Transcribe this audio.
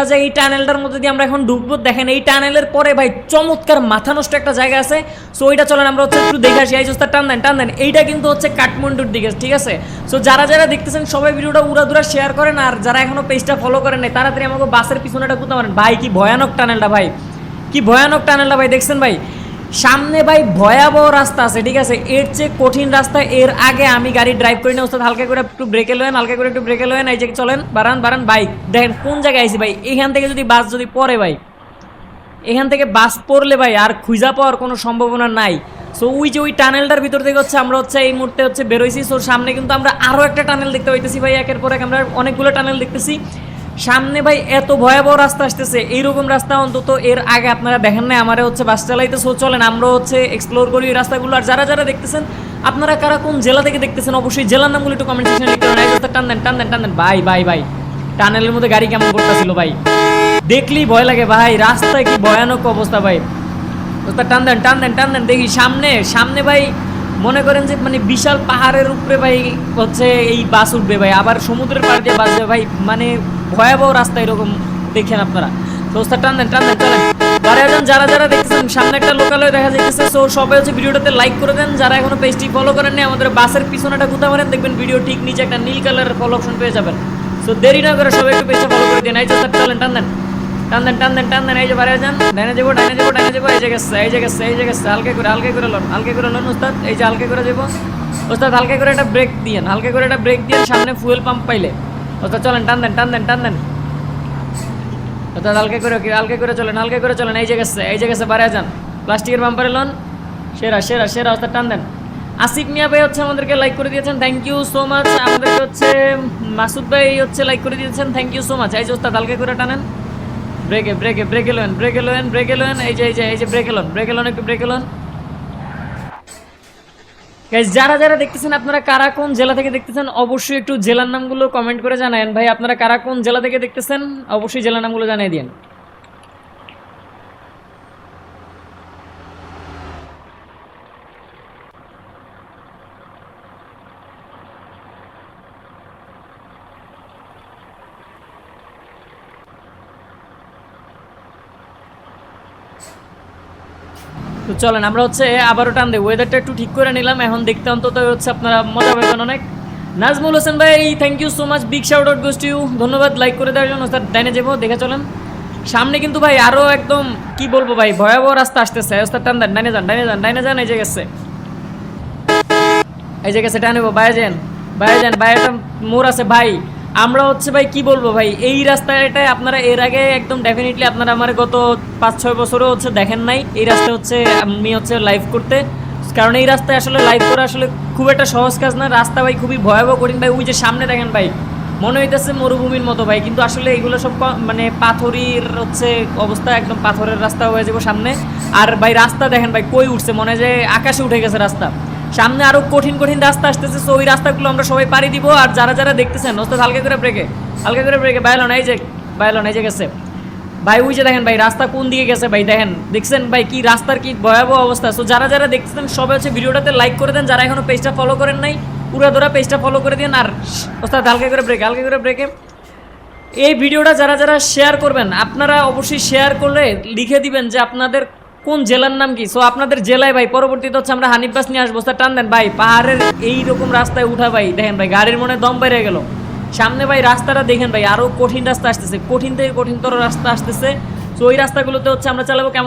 দেখা যায় এই টানেলটার মধ্যে দিয়ে আমরা এখন ঢুকবো। দেখেন এই টানেলের পরে ভাই চমৎকার মাথা নষ্ট একটা জায়গা আছে। সো ওইটা চলেন, আমরা হচ্ছে একটু দেখে আসি। এই জোস্তার টান দেন টান দেন। এইটা কিন্তু হচ্ছে কাঠমান্ডুর দিকে, ঠিক আছে? সো যারা যারা দেখতেছেন, সবাই ভিডিওটা উড়াদুরা শেয়ার করেন, আর যারা এখনও পেজটা ফলো করেন নাই, তাড়াতাড়ি আমাকে বাসের পিছনেটা করতে পারেন ভাই, কি ভয়ানক টানেলটা ভাই। কি ভয়ানক টানেলটা ভাই, দেখছেন ভাই? সামনে ভাই ভয়াবহ রাস্তা আছে, ঠিক আছে? এর চেয়ে কঠিন রাস্তা, এর আগে আমি গাড়ি ড্রাইভ করি না, ওস্তাদ। হালকা করে একটু ব্রেকে লোয়েন, হালকা করে একটু ব্রেকে লোয়েন, এই যে চলেন বারান বারান বাইক দেখেন, কোন জায়গায় আইছি ভাই? এখান থেকে যদি বাস যদি পড়ে ভাই, এখান থেকে বাস পড়লে ভাই আর খুঁজা পাওয়ার কোনো সম্ভাবনা নাই। সো ওই যে ওই টানেলটার ভিতর থেকে হচ্ছে আমরা হচ্ছে এই মুহূর্তে হচ্ছে বেরোইছি সো সামনে কিন্তু আমরা আরও একটা টানেল দেখতে পাইতেছি ভাই, একের পর এক। আমরা অনেকগুলো টানেল দেখতেছি। সামনে ভাই এত ভয়াবহ রাস্তা আসতেছে, এইরকম রাস্তা অন্তত এর আগে আপনারা দেখেন না আমারে হচ্ছে বাস চালাইতে সো চলেন আমরা হচ্ছে এক্সপ্লোর করি এই রাস্তাগুলো। আর যারা যারা দেখতেছেন, আপনারা কারা কোন জেলা থেকে দেখতেছেন, অবশ্যই জেলার নামগুলো একটু কমেন্ট সেকশনে লিখতে পারেন রাস্তা টান দেন টান দেন টান দেন। ভাই ভাই ভাই, টানেলের মধ্যে গাড়ি কেমন করতেছিল ভাই? দেখলেই ভয় লাগে ভাই, রাস্তায় কি ভয়ানক অবস্থা ভাই। রাস্তা টান দেন টান দেন টান দেন। দেখি সামনে সামনে ভাই মনে করেন যে মানে বিশাল পাহাড়ের উপরে ভাই হচ্ছে এই বাস উঠবে ভাই। আবার সমুদ্রের পাড় দিয়ে বাস ভাই মানে ভয়াবহ রাস্তা এরকম দেখেন আপনারা। তো রাস্তা টান দেন টান দেন, চলেন। বারে যান যারা যারা দেখতেছেন, সামনে একটা লোকালয় দেখা যাইতেছে। সো সবাই হচ্ছে ভিডিওটাতে লাইক করে দেন। যারা এখনও পেজটি ফলো করেন নি আমাদের বাসের পিছনেটা গুতা মারেন। দেখবেন ভিডিও ঠিক নিচে একটা নীল কালারের ফলো অপশন পেয়ে যাবেন। সো দেরি না করে সবাই একটু পেজটা ফলো করে দিন। এই চলেন, টান দেন। টান দেন টান দেন টান দেন, এই যে বাইরে যান। ডাইনে যাব ডাইনে যাব ডাইনে যাব, এই জায়গা এই জায়গা এই জায়গা হালকা করে হালকা করে লন হালকা করে লন ওস্তাদ, এই যে হালকা করে যাব। ওস্তাদ, হালকা করে একটা ব্রেক দিয়েন, হালকা করে একটা ব্রেক দিয়ে সামনে ফুয়েল পাম্প পাইলে। ওস্তাদ, চলেন, টান দেন টান দেন টান দেন। হালকা করে হালকা করে চলেন, হালকা করে চলেন, এই জায়গা এই জায়গা বাইরে যান। প্লাস্টিকের পাম্পারে লন। সেরা সেরা সেরা, ওস্তাদ, টান দেন। আসিফ মিয়া ভাই হচ্ছে আমাদেরকে লাইক করে দিয়েছেন থ্যাংক ইউ সো মাচ আমাদেরকে হচ্ছে মাসুদ ভাই হচ্ছে লাইক করে দিয়েছেন থ্যাংক ইউ সো মাচ এই যে ওস্তাদ, হালকা করে টানেন। ব্রেকে ব্রেকে ব্রেকে লোন ব্রেকে লোন ব্রেকে লোন এই যে এই যে এই যে ব্রেকে লোন ব্রেকে লোন একটু ব্রেকে লোন যারা যারা দেখতেছেন আপনারা কারা কোন জেলা থেকে দেখতেছেন, অবশ্যই একটু জেলার নামগুলো কমেন্ট করে জানায়েন। ভাই, আপনারা কারা কোন জেলা থেকে দেখতেছেন, অবশ্যই জেলার নামগুলো জানিয়ে দিন তো চলেন, আমরা হচ্ছে আবারও টান দেবো। ওয়েদারটা একটু ঠিক করে নিলাম, এখন দেখতে অন্তত হচ্ছে আপনারা মজা পাবেন অনেক। নাজমুল হোসেন ভাই thank you so much big shout out you ধন্যবাদ লাইক করে দেওয়ার জন্য স্যার ডাইনে যাব, দেখে চলেন। সামনে কিন্তু ভাই আরও একদম, কি বলব ভাই, ভয়াবহ রাস্তা আসতেছে। রাস্তার টান দেন, ডাইনে যান ডাইনে যান ডাইনে যান, এই যে গেছে। এই যে গেছে, টানে বাইরে যান বাইরে যান, বাইরে মোড় আছে ভাই। আমরা হচ্ছে ভাই, কি বলব ভাই, এই রাস্তাটায় আপনারা এর আগে একদম ডেফিনেটলি আপনারা আমার গত পাঁচ ছয় বছরও হচ্ছে দেখেন নাই। এই রাস্তা হচ্ছে আমি হচ্ছে লাইভ করতে। কারণ এই রাস্তায় আসলে লাইভ করা আসলে খুব একটা সহজ কাজ না। রাস্তা ভাই খুবই ভয়াবহ কঠিন। ভাই, ওই যে সামনে দেখেন ভাই, মনে হইতেছে মরুভূমির মতো ভাই, কিন্তু আসলে এগুলো সব মানে পাথরির হচ্ছে অবস্থা, একদম পাথরের রাস্তা হয়ে যাব সামনে। আর ভাই, রাস্তা দেখেন ভাই, কই উঠছে? মনে যে আকাশে উঠে গেছে রাস্তা। সামনে আরও কঠিন কঠিন রাস্তা আসতেছে সো ওই রাস্তাগুলো আমরা সবাই পাড়ি দিব। আর যারা যারা দেখতেছেন, ওস্তাদ, হালকা করে ব্রেকে হালকা করে ব্রেকে বাইলন এই যে বাইলন এই যে গেছে। ভাই, ওই যে দেখেন, ভাই, রাস্তা কোন দিকে গেছে, ভাই, দেখেন, দেখছেন, ভাই, কি রাস্তার কি ভয়াবহ অবস্থা। সো যারা যারা দেখতেছেন, সবাই হচ্ছে ভিডিওটাতে লাইক করে দেন, যারা এখনও পেজটা ফলো করেন নাই, পুরো ধরা পেজটা ফলো করে দিন। আর, ওস্তাদ, হালকা করে ব্রেকে হালকা করে ব্রেকে এই ভিডিওটা যারা যারা শেয়ার করবেন, আপনারা অবশ্যই শেয়ার করলে লিখে দিবেন যে আপনাদের কোন জেলার নাম কি? সো আপনাদের জেলায় ভাই, পরবর্তীতে হচ্ছে আমরা হানিফ বাস নিয়ে আসব। স্যার, টান দেন। ভাই, পাহাড়ের এইরকম রাস্তায় উঠা ভাই, দেখেন ভাই, গাড়ির মনে দম বেড়ে গেল। সামনে ভাই, রাস্তাটা দেখেন ভাই, আরও কঠিন রাস্তা আসতেছে। কঠিন থেকে কঠিনতর রাস্তা আসতেছে। তো ওই রাস্তাগুলোতে হচ্ছে আমরা চালাবো কেমন